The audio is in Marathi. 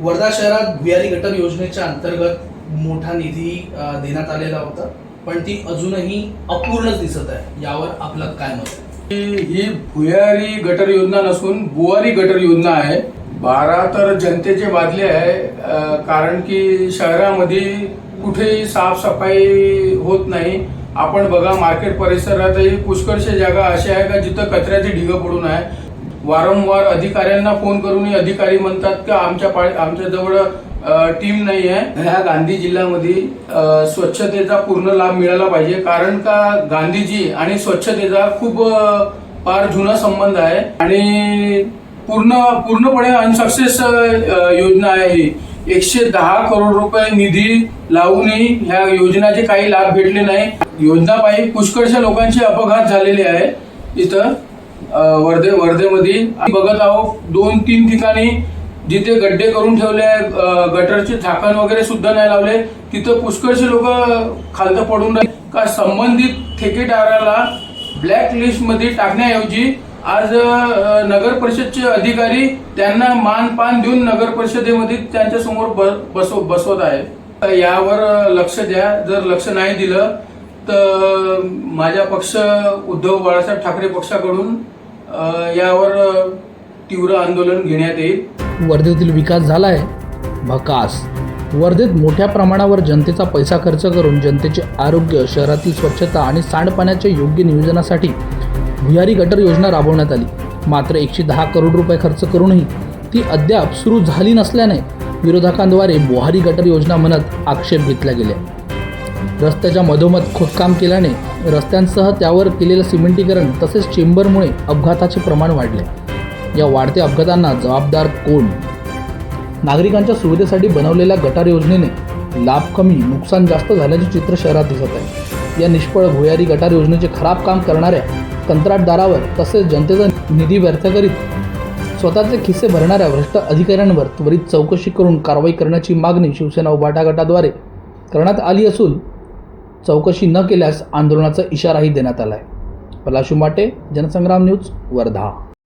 वर्धा शहरात भुयारी गटर योजनेच्या अंतर्गत मोठा निधी देण्यात आलेला होता. पण ती अजूनही अपूर्णच दिसत आहे. यावर आपलं काय मत आहे? ही भुयारी गटर योजना नसून बुवारी गटर योजना आहे. बारा तर जनतेचे वाजले आहे कारण की शहरामध्ये कुठेही साफसफाई होत नाही. आपण बघा मार्केट परिसरातही पुष्कळशे जागा अशा आहे का जिथं कचऱ्याचे ढिगं पडून आहे? वारंवार अधिकाऱ्यांना फोन करूनही अधिकारी म्हणतात की आमच्या पा आमच्या जवळ टीम नाही आहे ह्या गांधी जिल्ह्यामध्ये स्वच्छतेचा पूर्ण लाभ मिळाला पाहिजे. कारण का गांधीजी आणि स्वच्छतेचा खूप फार जुना संबंध आहे. आणि पूर्ण पूर्णपणे अनसक्सेस योजना आहे ही. एकशे दहा करोड रुपये निधी लावूनही ह्या योजनाचे काही लाभ भेटले नाही. योजनापायी पुष्कळशा लोकांचे अपघात झालेले आहे. इथं वर्धे वर्धेमध्ये बघत आहोत दोन तीन ठिकाणी जिथे गड्डे करून ठेवले आहे, गटरचे झाकण वगैरे सुद्धा नाही लावले. तिथं पुष्कळचे लोक खालतं पडून राहिले. का संबंधित ठेकेदाराला ब्लॅक लिस्टमध्ये टाकण्याऐवजी आज नगर परिषदचे अधिकारी त्यांना मान पान देऊन नगर परिषदेमध्ये त्यांच्यासमोर बसव बसवत आहे तर यावर लक्ष द्या. जर लक्ष नाही दिलं तर माझ्या पक्ष उद्धव बाळासाहेब ठाकरे पक्षाकडून यावर तीव्र आंदोलन घेण्यात येईल. वर्धेतील विकास झाला आहे भकास. वर्धेत मोठ्या प्रमाणावर जनतेचा पैसा खर्च करून जनतेचे आरोग्य शहरातील स्वच्छता आणि सांडपाण्याच्या योग्य नियोजनासाठी भुयारी गटर योजना राबवण्यात आली. मात्र एकशे दहा करोड रुपये खर्च करूनही ती अद्याप सुरू झाली नसल्याने विरोधकांद्वारे बोहारी गटर योजना म्हणत आक्षेप घेतल्या गेल्या. रस्त्याच्या मधोमध खोदकाम केल्याने रस्त्यांसह त्यावर केलेलं सिमेंटीकरण तसेच चेंबरमुळे अपघाताचे प्रमाण वाढले. या वाढत्या अपघातांना जबाबदार कोण? नागरिकांच्या सुविधेसाठी बनवलेल्या गटार योजनेने लाभ कमी नुकसान जास्त झाल्याचे चित्र शहरात दिसत आहे. या निष्फळ भुयारी गटार योजनेचे खराब काम करणाऱ्या कंत्राटदारावर तसेच जनतेचा निधी व्यर्थ करीत स्वतःचे खिस्से भरणाऱ्या भ्रष्ट अधिकाऱ्यांवर त्वरित चौकशी करून कारवाई करण्याची मागणी शिवसेना उभाटा गटाद्वारे करण्यात आली असून चौकशी न केल्यास आंदोलनाचा इशाराही देण्यात आला आहे पलाशुमाटे जनसंग्राम न्यूज वर्धा.